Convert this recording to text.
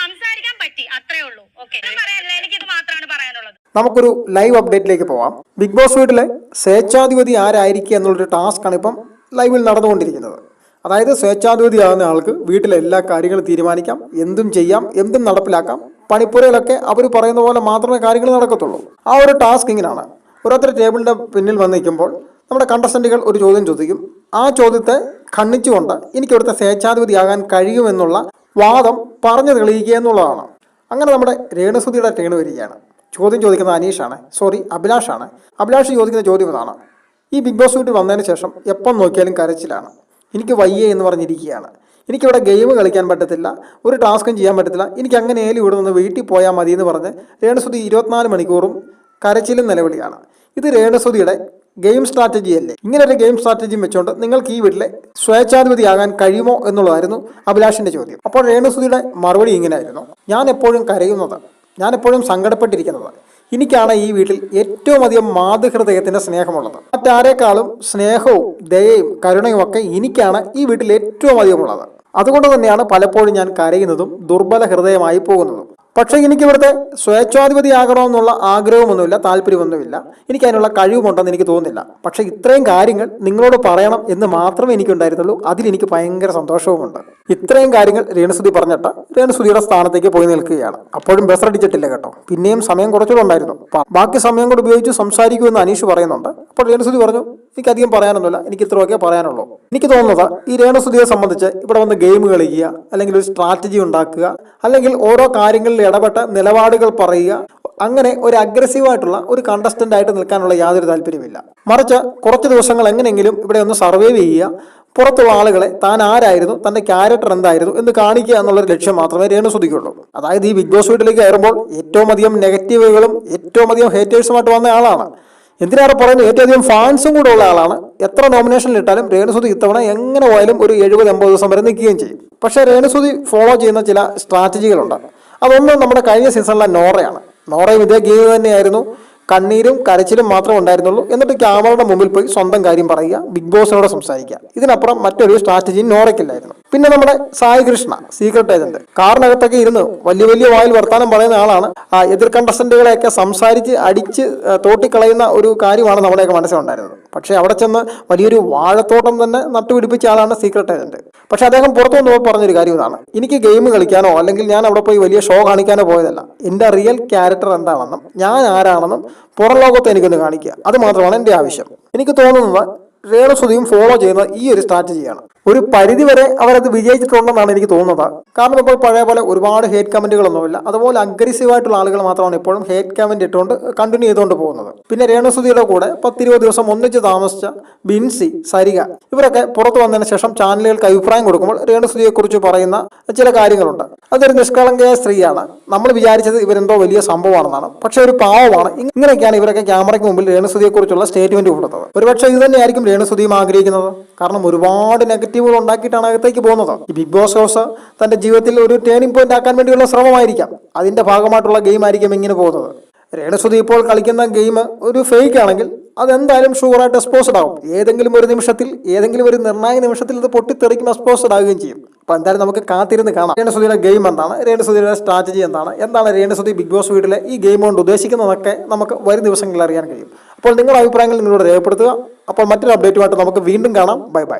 സംസാരിക്കാൻ പറ്റി അത്രേ ഉള്ളൂ. ഓക്കെ പറയാനില്ല എനിക്കിത് മാത്രമാണ് പറയാനുള്ളത്. നമുക്കൊരു ലൈവ് അപ്ഡേറ്റിലേക്ക് പോവാം. ബിഗ് ബോസ് വീട്ടിലെ സ്വേച്ഛാധിപതി ആരായിരിക്കുക എന്നുള്ളൊരു ആണ് ഇപ്പം ലൈവിൽ നടന്നുകൊണ്ടിരിക്കുന്നത്. അതായത് സ്വേച്ഛാധിപതിയാകുന്ന ആൾക്ക് വീട്ടിലെ എല്ലാ കാര്യങ്ങളും തീരുമാനിക്കാം. എന്തും ചെയ്യാം എന്തും നടപ്പിലാക്കാം. പണിപ്പുരയിലൊക്കെ അവർ പറയുന്ന പോലെ മാത്രമേ കാര്യങ്ങൾ നടക്കത്തുള്ളൂ. ആ ഒരു ടാസ്ക് ഇങ്ങനെയാണ് ഓരോരുത്തർ ടേബിളിന്റെ പിന്നിൽ വന്ന് നിൽക്കുമ്പോൾ നമ്മുടെ കണ്ടസ്റ്റന്റുകൾ ഒരു ചോദ്യം ചോദിക്കും. ആ ചോദ്യത്തെ ഖണ്ണിച്ചുകൊണ്ട് എനിക്ക് ഇവിടുത്തെ സ്വേച്ഛാധിപതിയാകാൻ കഴിയുമെന്നുള്ള വാദം പറഞ്ഞു തെളിയിക്കുക എന്നുള്ളതാണ്. അങ്ങനെ നമ്മുടെ രേണുസുതിയുടെ ടേണ് വരികയാണ്. ചോദ്യം ചോദിക്കുന്ന അനീഷാണ്. സോറി അഭിലാഷാണ്. അഭിലാഷ് ചോദിക്കുന്ന ചോദ്യം ഇതാണ്. ഈ ബിഗ് ബോസ് വീട്ടിൽ വന്നതിന് ശേഷം എപ്പം നോക്കിയാലും കരച്ചിലാണ്. എനിക്ക് വയ്യേ എന്ന് പറഞ്ഞിരിക്കുകയാണ്. എനിക്കിവിടെ ഗെയിം കളിക്കാൻ പറ്റത്തില്ല ഒരു ടാസ്കും ചെയ്യാൻ പറ്റത്തില്ല. എനിക്ക് അങ്ങനെ അങ്ങനെയാലും ഇവിടെ നിന്ന് വീട്ടിൽ പോയാൽ മതി എന്ന് പറഞ്ഞ് രേണുസുതി ഇരുപത്തിനാല് മണിക്കൂറും കരച്ചിലും നിലവിളിയാണ്. ഇത് രേണുസുതിയുടെ ഗെയിം സ്ട്രാറ്റജി അല്ലേ? ഇങ്ങനെ ഒരു ഗെയിം സ്ട്രാറ്റജിയും വെച്ചുകൊണ്ട് നിങ്ങൾക്ക് ഈ വീട്ടിലെ സ്വേച്ഛാധിപതിയാകാൻ കഴിയുമോ എന്നുള്ളതായിരുന്നു അഭിലാഷിന്റെ ചോദ്യം. അപ്പോൾ രേണുസുതിയുടെ മറുപടി ഇങ്ങനെയായിരുന്നു. ഞാൻ എപ്പോഴും കരയുന്നത് ഞാൻ എപ്പോഴും സങ്കടപ്പെട്ടിരിക്കുന്നത് എനിക്കാണ് ഈ വീട്ടിൽ ഏറ്റവും അധികം മാതൃഹൃദയത്തിന്റെ സ്നേഹമുള്ളത്. മറ്റാരേക്കാളും സ്നേഹവും ദയയും കരുണയും ഒക്കെ എനിക്കാണ് ഈ വീട്ടിൽ ഏറ്റവും അധികം ഉള്ളത് അതുകൊണ്ട് തന്നെയാണ് പലപ്പോഴും ഞാൻ കരയുന്നതും ദുർബല ഹൃദയമായി പോകുന്നതും. പക്ഷേ എനിക്ക് ഇവിടുത്തെ സ്വേച്ഛാധിപതിയാകണമെന്നുള്ള ആഗ്രഹമൊന്നുമില്ല താല്പര്യമൊന്നുമില്ല. എനിക്ക് അതിനുള്ള കഴിവുമുണ്ടെന്ന് എനിക്ക് തോന്നുന്നില്ല. പക്ഷേ ഇത്രയും കാര്യങ്ങൾ നിങ്ങളോട് പറയണം എന്ന് മാത്രമേ എനിക്കുണ്ടായിരുന്നുള്ളൂ. അതിലെനിക്ക് ഭയങ്കര സന്തോഷവുമുണ്ട്. ഇത്രയും കാര്യങ്ങൾ രേണുസുതി പറഞ്ഞിട്ട് രേണുസുതിയുടെ സ്ഥാനത്തേക്ക് പോയി നിൽക്കുകയാണ്. അപ്പോഴും ബസ് അടിച്ചിട്ടില്ല കേട്ടോ. പിന്നെയും സമയം കുറച്ചുകൂടെ ഉണ്ടായിരുന്നു. ബാക്കി സമയം കൂടെ ഉപയോഗിച്ച് സംസാരിക്കുമെന്ന് അനീഷ് പറയുന്നുണ്ട്. അപ്പോൾ രേണുസുതി പറഞ്ഞു എനിക്ക് അധികം പറയാനൊന്നുമില്ല എനിക്ക് ഇത്രയൊക്കെ പറയാനുള്ളൂ. എനിക്ക് തോന്നുന്നത് ഈ രേണുസുതിയെ സംബന്ധിച്ച് ഇവിടെ വന്ന് ഗെയിം കളിക്കുക അല്ലെങ്കിൽ ഒരു സ്ട്രാറ്റജി ഉണ്ടാക്കുക അല്ലെങ്കിൽ ഓരോ കാര്യങ്ങളിൽ ഇടപെട്ട് നിലപാടുകൾ പറയുക അങ്ങനെ ഒരു അഗ്രസീവായിട്ടുള്ള ഒരു കണ്ടസ്റ്റന്റ് ആയിട്ട് നിൽക്കാനുള്ള യാതൊരു താല്പര്യമില്ല മറിച്ച് കുറച്ച് ദിവസങ്ങൾ എങ്ങനെയെങ്കിലും ഇവിടെ ഒന്ന് സർവൈവ് ചെയ്യുക. പുറത്തുള്ള ആളുകളെ താൻ ആരായിരുന്നു തന്റെ ക്യാരക്ടർ എന്തായിരുന്നു എന്ന് കാണിക്കുക എന്നുള്ളൊരു ലക്ഷ്യം മാത്രമേ രേണുസുതിക്കുള്ളൂ. അതായത് ഈ ബിഗ് ബോസ് വീട്ടിലേക്ക് കയറുമ്പോൾ ഏറ്റവും അധികം നെഗറ്റീവുകളും ഏറ്റവും അധികം ഹേറ്റേഴ്സുമായിട്ട് വന്ന ആളാണ്. എന്തിനാണ് പറയുന്നത്? ഏറ്റവും അധികം ഫാൻസും കൂടെ ഉള്ള ആളാണ്. എത്ര നോമിനേഷൻ ഇട്ടാലും രേണുസുതി ഇത്തവണ എങ്ങനെ പോയാലും ഒരു എഴുപത് എൺപത് ദിവസം വരെ നിൽക്കുകയും ചെയ്യും. പക്ഷേ രേണുസുതി ഫോളോ ചെയ്യുന്ന ചില സ്ട്രാറ്റജികളുണ്ട് അതൊന്നും നമ്മുടെ കഴിഞ്ഞ സീസണിലെ നോറയാണ്. നോറയും ഇതേ ഗെയിം തന്നെയായിരുന്നു. കണ്ണീരും കരച്ചിലും മാത്രമേ ഉണ്ടായിരുന്നുള്ളൂ. എന്നിട്ട് ക്യാമറയുടെ മുമ്പിൽ പോയി സ്വന്തം കാര്യം പറയുക ബിഗ് ബോസിനോട് സംസാരിക്കുക. ഇതിനപ്പുറം മറ്റൊരു സ്ട്രാറ്റജിയും നോറയ്ക്കില്ലായിരുന്നു. പിന്നെ നമ്മുടെ സായി കൃഷ്ണ സീക്രട്ട് ഏജന്റ് കാറിനകത്തൊക്കെ ഇരുന്ന് വലിയ വലിയ വായിൽ വർത്താനം പറയുന്ന ആളാണ്. ആ എതിർ കണ്ടസ്റ്റന്റുകളെയൊക്കെ സംസാരിച്ച് അടിച്ച് തോട്ടിക്കളയുന്ന ഒരു കാര്യമാണ് നമ്മുടെയൊക്കെ മനസ്സിലുണ്ടായിരുന്നത്. പക്ഷെ അവിടെ ചെന്ന് വലിയൊരു വാഴത്തോട്ടം തന്നെ നട്ടുപിടിപ്പിച്ച ആളാണ് സീക്രട്ട് ഏജന്റ് പക്ഷെ അദ്ദേഹം പുറത്തു വന്നപ്പോൾ പറഞ്ഞൊരു കാര്യം ഇതാണ്. എനിക്ക് ഗെയിം കളിക്കാനോ അല്ലെങ്കിൽ ഞാൻ അവിടെ പോയി വലിയ ഷോ കാണിക്കാനോ പോയതല്ല. എന്റെ റിയൽ ക്യാരക്ടർ എന്താണെന്നും ഞാൻ ആരാണെന്നും പുറം ലോകത്തെ എനിക്കൊന്ന് കാണിക്കുക. അത് മാത്രമാണ് എന്റെ ആവശ്യം. എനിക്ക് തോന്നുന്നത് രേണുസുതിയും ഫോളോ ചെയ്യുന്ന ഈ ഒരു സ്ട്രാറ്റജിയാണ് ഒരു പരിധിവരെ അവരത് വിജയിച്ചിട്ടുണ്ടെന്നാണ് എനിക്ക് തോന്നുന്നത്. കാരണം ഇപ്പോൾ പഴയ പോലെ ഒരുപാട് ഹേറ്റ് കമന്റുകളൊന്നുമില്ല അതുപോലെ അഗ്രസീവ് ആയിട്ടുള്ള ആളുകൾ മാത്രമാണ് ഇപ്പോഴും ഹേറ്റ് കമന്റ് ഇട്ടുകൊണ്ട് കണ്ടിന്യൂ ചെയ്തുകൊണ്ട് പോകുന്നത്. പിന്നെ രേണുസുതിയുടെ കൂടെ പത്തിരുപത് ദിവസം ഒന്നിച്ച് താമസിച്ച ബിൻസി സരിക ഇവരൊക്കെ പുറത്തു വന്നതിന് ശേഷം ചാനലുകൾക്ക് അഭിപ്രായം കൊടുക്കുമ്പോൾ രേണുസുതിയെക്കുറിച്ച് പറയുന്ന ചില കാര്യങ്ങളുണ്ട്. അതൊരു നിഷ്കളങ്കയായ സ്ത്രീയാണ്. നമ്മൾ വിചാരിച്ചത് ഇവരെന്തോ വലിയ സംഭവമാണെന്നാണ്. പക്ഷേ ഒരു പാവമാണ്. ഇങ്ങനെയൊക്കെയാണ് ഇവരൊക്കെ ക്യാമറയ്ക്ക് മുമ്പിൽ രേണുസുതിയെക്കുറിച്ചുള്ള സ്റ്റേറ്റ്മെന്റ് കൊടുത്തത്. ഒരുപക്ഷെ ഇത് തന്നെയായിരിക്കും രേണുസുതിയും ആഗ്രഹിക്കുന്നത്. കാരണം ഒരുപാട് നെഗറ്റീവുകൾ ഉണ്ടാക്കിയിട്ടാണ് അകത്തേക്ക് പോകുന്നത്. ഈ ബിഗ് ബോസ് ഹൗസ് തന്റെ ജീവിതത്തിൽ ഒരു ടേണിംഗ് പോയിന്റ് ആക്കാൻ വേണ്ടിയുള്ള ശ്രമമായിരിക്കാം. അതിന്റെ ഭാഗമായിട്ടുള്ള ഗെയിം ആയിരിക്കും ഇങ്ങനെ പോകുന്നത്. രേണുസുതി ഇപ്പോൾ കളിക്കുന്ന ഗെയിം ഒരു ഫേക്ക് ആണെങ്കിൽ അതെന്തായാലും ഷുവറായിട്ട് എക്സ്പോസ്ഡ് ആവും. ഏതെങ്കിലും ഒരു നിമിഷത്തിൽ ഏതെങ്കിലും ഒരു നിർണായക നിമിഷത്തിൽ ഇത് പൊട്ടിത്തെറിക്കും എക്സ്പോസ്ഡ് ആവുകയും ചെയ്യും. അപ്പോൾ എന്തായാലും നമുക്ക് കാത്തിരുന്ന് കാണാം. രേണുസുതിയുടെ ഗെയിം എന്താണ്? രേണുസുതിയുടെ സ്ട്രാറ്റജി എന്താണ്? എന്താണ് രേണുസുതി ബിഗ് ബോസ് വീട്ടിലെ ഈ ഗെയിം കൊണ്ട് ഉദ്ദേശിക്കുന്നതൊക്കെ നമുക്ക് വരും ദിവസങ്ങളിൽ അറിയാൻ കഴിയും. അപ്പോൾ നിങ്ങളുടെ അഭിപ്രായങ്ങൾ നിങ്ങളോട് രേഖപ്പെടുത്തുക. അപ്പോൾ മറ്റൊരു അപ്ഡേറ്റുമായിട്ട് നമുക്ക് വീണ്ടും കാണാം. Bye bye.